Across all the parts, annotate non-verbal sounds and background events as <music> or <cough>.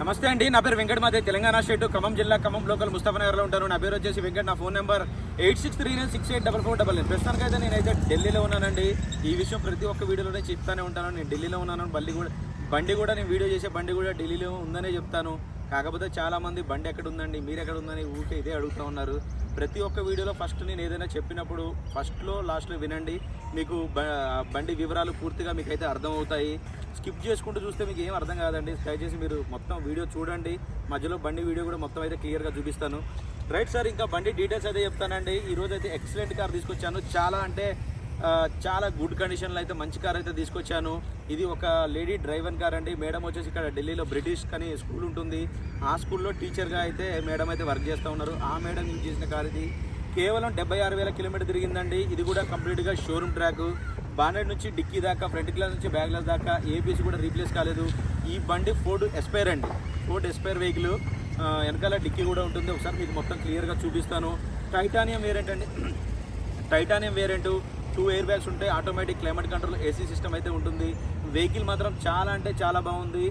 నమస్తే అండి నా పేరు వెంకట మాదే తెలంగాణ స్టేట్. ఖమ్మం జిల్లా ఖమ్మం లోకల్ ముస్తఫనగర్లో ఉంటాను. నా పేరు వచ్చేసి వెంకట్. నా phone number eight six three nine six eight double four double nine. ప్రస్తుతానికైతే నేనైతే ఢిల్లీలో ఉన్నానండి. ఈ విషయం ప్రతి ఒక్క వీడియోలోనే చెప్తానే ఉంటాను. నేను ఢిల్లీలో ఉన్నాను. బండి కూడా బండి కూడా నేను వీడియో చేసే బండి కూడా ఢిల్లీలో ఉందనే చెప్తాను. కాకపోతే చాలామంది బండి ఎక్కడ ఉందండి మీరు ఎక్కడ ఉందని ఊరికే ఇదే అడుగుతూ ఉన్నారు. ప్రతి ఒక్క వీడియోలో ఫస్ట్ నేను ఏదైనా చెప్పినప్పుడు ఫస్ట్లో లాస్ట్లో వినండి. మీకు బ- బండి వివరాలు పూర్తిగా మీకు అయితే అర్థమవుతాయి. స్కిప్ చేసుకుంటూ చూస్తే మీకు ఏం అర్థం కాదండి. దయచేసి మీరు మొత్తం వీడియో చూడండి. మధ్యలో బండి వీడియో కూడా మొత్తం అయితే క్లియర్గా చూపిస్తాను. రైట్ సార్ ఇంకా బండి డీటెయిల్స్ అయితే చెప్తానండి. ఈరోజు అయితే ఎక్సలెంట్ కార్ తీసుకొచ్చాను. చాలా అంటే చాలా గుడ్ కండిషన్లో అయితే మంచి కార్ అయితే తీసుకొచ్చాను. ఇది ఒక లేడీ డ్రైవర్ కార్ అండి. మేడం వచ్చేసి ఇక్కడ ఢిల్లీలో బ్రిటిష్ కానీ స్కూల్ ఉంటుంది. ఆ స్కూల్లో టీచర్గా అయితే మేడం అయితే వర్క్ చేస్తూ ఉన్నారు. ఆ మేడం యూజ్ చేసిన కార్ ఇది? కేవలం డెబ్బై ఆరు వేల కిలోమీటర్ తిరిగిందండి. ఇది కూడా కంప్లీట్గా షోరూమ్ ట్రాక్ బానెట్ నుంచి డిక్కీ దాకా ఫ్రంట్ గ్లాస్ నుంచి బ్యాక్ గ్లాస్ దాకా ఏపీసీ కూడా రీప్లేస్ కాలేదు. ఈ బండి ఫోర్డ్ ఎస్పైర్ అండి. ఫోర్డ్ ఎస్పైర్ వెహికల్ వెనకాల డిక్కీ కూడా ఉంటుంది. ఒకసారి మీకు మొత్తం క్లియర్గా చూపిస్తాను. టైటానియం వేరియంట్ అండి. <clears throat> Titanium variant two air bags ఉంటాయి automatic climate control AC system అయితే ఉంటుంది. వెహికల్ మాత్రం చాలా అంటే చాలా బాగుంది.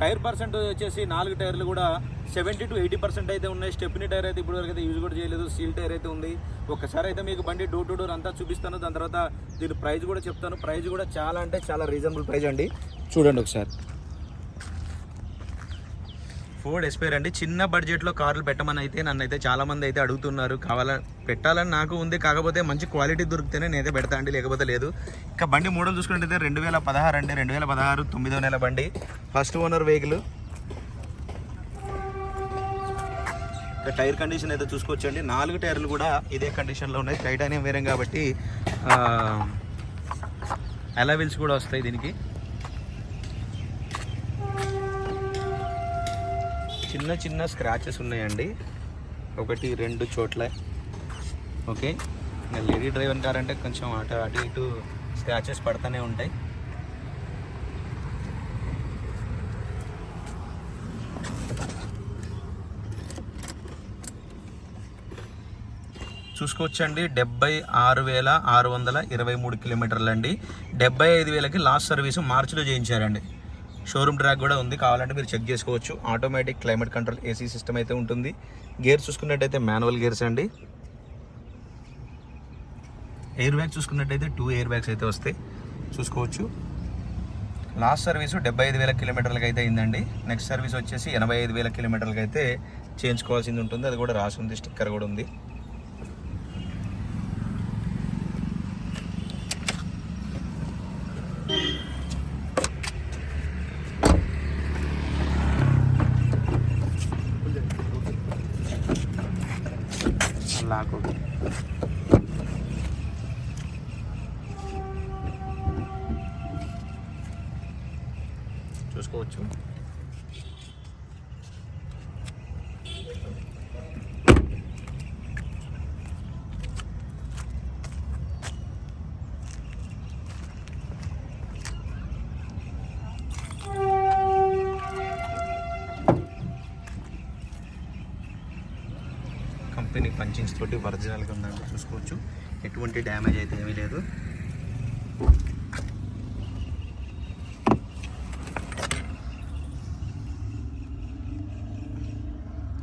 టైర్ పర్సెంట్ వచ్చేసి నాలుగు టైర్లు కూడా సెవెంటీ టు ఎయిటీ పర్సెంట్ అయితే ఉన్నాయి. స్టెప్ని టైర్ అయితే ఇప్పటివరకు అయితే యూజ్ కూడా చేయలేదు. సీల్ టైర్ అయితే ఉంది. ఒకసారి అయితే మీకు బండి డోర్ టు డోర్ అంతా చూపిస్తాను. దాని తర్వాత దీని ప్రైస్ కూడా చెప్తాను. ప్రైస్ కూడా చాలా అంటే చాలా రీజనబుల్ ప్రైస్ అండి. చూడండి ఒకసారి. ఫోర్డ్ ఎస్పైర్ అండి. చిన్న బడ్జెట్లో కార్లు పెట్టమని అయితే నన్ను అయితే చాలా మంది అయితే అడుగుతున్నారు. కావాల పెట్టాలని నాకు ఉంది. కాకపోతే మంచి క్వాలిటీ దొరికితేనే నేనైతే పెడతా అండి. లేకపోతే లేదు. ఇంకా బండి మోడల్ చూసుకుంటే రెండు వేల పదహారు అండి. రెండు వేల పదహారు తొమ్మిదో నెల బండి. ఫస్ట్ ఓనర్ వెహికల్ ఇంకా టైర్ కండిషన్ అయితే చూసుకోవచ్చండి. నాలుగు టైర్లు కూడా ఇదే కండిషన్లో ఉన్నాయి. టైటానియం వేరం కాబట్టి అలవిల్స్ కూడా వస్తాయి దీనికి. చిన్న చిన్న స్క్రాచెస్ ఉన్నాయండి. ఒకటి రెండు చోట్ల. ఓకే. లేడీ డ్రైవర్ కార్ అంటే కొంచెం అటు అటు ఇటు స్క్రాచెస్ పడుతూనే ఉంటాయి. చూసుకోవచ్చండి. డెబ్బై ఆరు వేల ఆరు వందల ఇరవై మూడు కిలోమీటర్లు అండి. డెబ్బై ఐదు వేలకి లాస్ట్ సర్వీస్ మార్చిలో చేయించారండి. షోరూమ్ ట్రాక్ కూడా ఉంది. కావాలంటే మీరు చెక్ చేసుకోవచ్చు. Automatic climate control AC system అయితే ఉంటుంది. గేర్స్ చూసుకున్నట్టయితే మాన్యువల్ గేర్స్ అండి. ఎయిర్ బ్యాగ్ చూసుకున్నట్టయితే టూ ఎయిర్ బ్యాగ్స్ అయితే వస్తాయి. చూసుకోవచ్చు. లాస్ట్ సర్వీస్ డెబ్బై ఐదు వేల కిలోమీటర్లకి అయితే అయిందండి. నెక్స్ట్ సర్వీస్ వచ్చేసి ఎనభై ఐదు వేల కిలోమీటర్లకి అయితే చేయించుకోవాల్సింది ఉంటుంది. అది కూడా రాసి ఉంది స్టిక్కర్ కూడా ఉంది. లాకు చూసుకోవచ్చు. చూసుకోవచ్చు కంపెనీ పంచింగ్స్ తోటి ఒరిజినల్గా ఉందని చూసుకోవచ్చు. ఎటువంటి డ్యామేజ్ అయితే ఏమీ లేదు.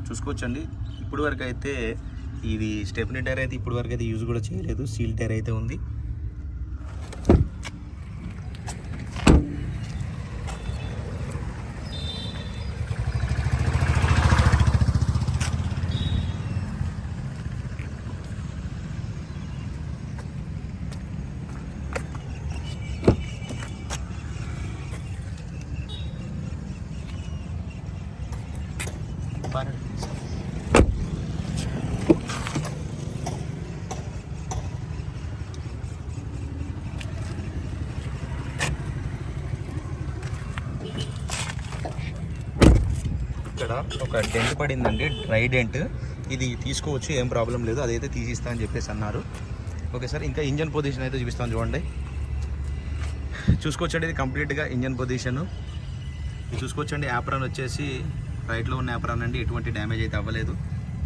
చూసుకోవచ్చండి. ఇప్పుడు వరకు అయితే ఇది స్టెప్నీ టైర్ అయితే ఇప్పుడు వరకు అయితే యూజ్ కూడా చేయలేదు. సీల్ టైర్ అయితే ఉంది. ఇక్కడ ఒక డెంట్ పడిందండి డ్రై డెంట్ ఇది తీసుకోవచ్చు ఏం ప్రాబ్లం లేదు. అదైతే తీసిస్తా అని చెప్పేసి అన్నారు. ఓకే సార్ ఇంకా ఇంజన్ పొజిషన్ అయితే చూపిస్తాను చూడండి. చూసుకోవచ్చండి ఇది కంప్లీట్గా ఇంజన్ పొజిషన్. ఇది చూసుకోవచ్చండి యాప్రాన్ వచ్చేసి రైట్లో ఉన్న యాప్రాన్ అండి ఎటువంటి డ్యామేజ్ అయితే అవ్వలేదు.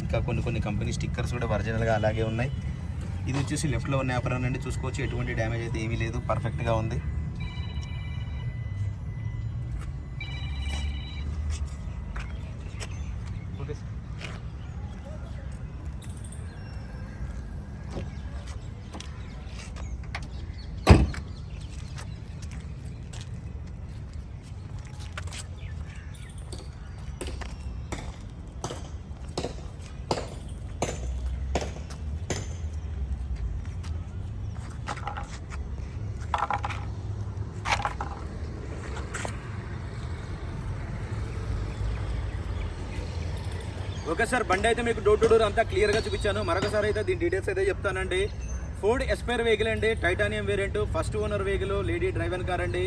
ఇంకా కొన్ని కొన్ని కంపెనీ స్టిక్కర్స్ కూడా ఒరిజినల్గా అలాగే ఉన్నాయి. ఇది వచ్చేసి లెఫ్ట్లో ఉన్న యాప్రాన్ అండి చూసుకోవచ్చు ఎటువంటి డ్యామేజ్ అయితే ఏమీ లేదు పర్ఫెక్ట్గా ఉంది. ఓకే సార్ బండి అయితే మీకు డోర్ టు డోర్ అంతా క్లియర్గా చూపించాను. మరొకసారి అయితే దీని డీటెయిల్స్ అయితే చెప్తానండి. ఫోర్డ్ ఎస్పైర్ వెహికల్ అండి titanium variant first owner vehicle lady driver car అండి.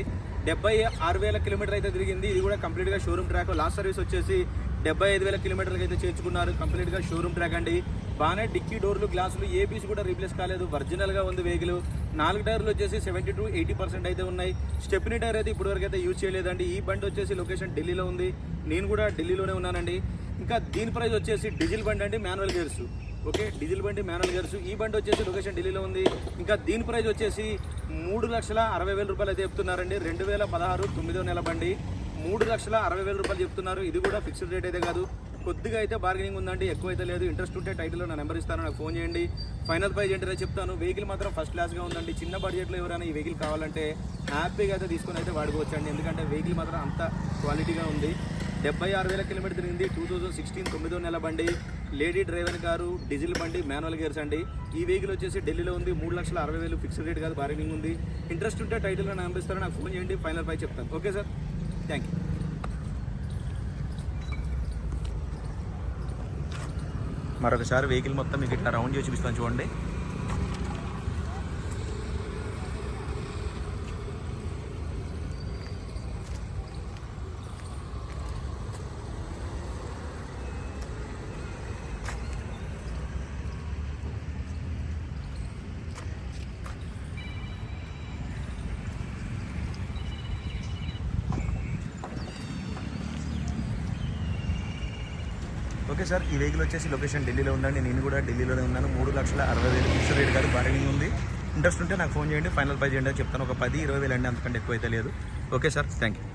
డెబ్బై ఆరు వేల కిలోమీటర్ అయితే తిరిగింది. ఇది కూడా కంప్లీట్గా షోరూమ్ ట్రాక్ లాస్ట్ సర్వీస్ వచ్చేసి డెబ్బై ఐదు వేల కిలోమీటర్లకి అయితే చేర్చుకున్నారు. కంప్లీట్గా షోరూమ్ ట్రాక్ అండి. బాగానే డిక్కీ డోర్లు గ్లాసులు ఏ పీస్ కూడా రీప్లేస్ కాలేదు. ఒరిజినల్గా ఉంది వెహికల్ నాలుగు టైర్లు వచ్చేసి సెవెంటీ టు ఎయిటీ పర్సెంట్ అయితే ఉన్నాయి. స్టెప్నీ టైర్ అయితే ఇప్పటివరకు అయితే యూజ్ చేయలేదండి. ఈ బండి వచ్చేసి లొకేషన్ ఢిల్లీలో ఉంది. నేను కూడా ఢిల్లీలోనే ఉన్నానండి. ఇంకా దీని ప్రైస్ వచ్చేసి డీజిల్ బండి అండి మాన్యువల్ గేర్స్. ఓకే డీజిల్ బండి మాన్యువల్ గేర్స్. ఈ బండి వచ్చేసి లొకేషన్ ఢిల్లీలో ఉంది. ఇంకా దీని ప్రైస్ వచ్చేసి మూడు లక్షల అరవై వేల రూపాయలు అయితే చెప్తున్నారండి. రెండు వేల పదహారు తొమ్మిదో నెల బండి. మూడు లక్షల అరవై వేల రూపాయలు చెప్తున్నారు. ఇది కూడా ఫిక్స్డ్ రేట్ అయితే కాదు. కొద్దిగా అయితే బార్గెనింగ్ ఉందండి. ఎక్కువ అయితే లేదు. ఇంట్రెస్ట్ ఉంటే టైటిల్లో నా నెంబర్ ఇస్తాను. నాకు ఫోన్ చేయండి. ఫైనల్ ప్రైజ్ ఏంటో చెప్తాను. వెహికల్ మాత్రం ఫస్ట్ క్లాస్గా ఉందండి. చిన్న బడ్జెట్లో ఎవరైనా ఈ వెహికల్ కావాలంటే హ్యాపీగా అయితే తీసుకొని అయితే వాడుకోవచ్చండి. ఎందుకంటే వెహికల్ మాత్రం అంత క్వాలిటీగా ఉంది. డెబ్బై ఆరు వేల కిలోమీటర్ తిరిగింది. టూ థౌజండ్ సిక్స్టీన్ తొమ్మిదో నెల బండి. లేడీ డ్రైవర్ కారు డీజిల్ బండి మాన్యువల్ గేర్స్ అండి. ఈ వెహికల్ వచ్చేసి ఢిల్లీలో ఉంది. మూడు లక్షల అరవై వేలు ఫిక్స్డ్ రేట్ కాదు బార్గెనింగ్ ఉంది. ఇంట్రెస్ట్ ఉంటే టైటిల్లో నా నెంబర్ నాకు ఫోన్ చేయండి ఫైనల్ పై చెప్తాను. Okay sir? థ్యాంక్ యూ మరొకసారి వెహికల్ మొత్తం మీకు ఇట్లా రౌండ్ చేసి చూపిస్తాను చూడండి. ఓకే సార్ ఈ వెహికల్ వచ్చేసి లొకేషన్ ఢిల్లీలో ఉందండి. నేను కూడా ఢిల్లీలోనే ఉన్నాను. మూడు లక్షల అరవై వేలు ఫిక్స్ రేట్ కాదు బార్గెనింగ్ ఉంది. ఇంట్రెస్ట్ ఉంటే నాకు ఫోన్ చేయండి ఫైనల్ పై చేయండి చెప్తాను. ఒక పది ఇరవై వేలు అండి అంతకంటే ఎక్కువ అయితే లేదు. Okay sir thank you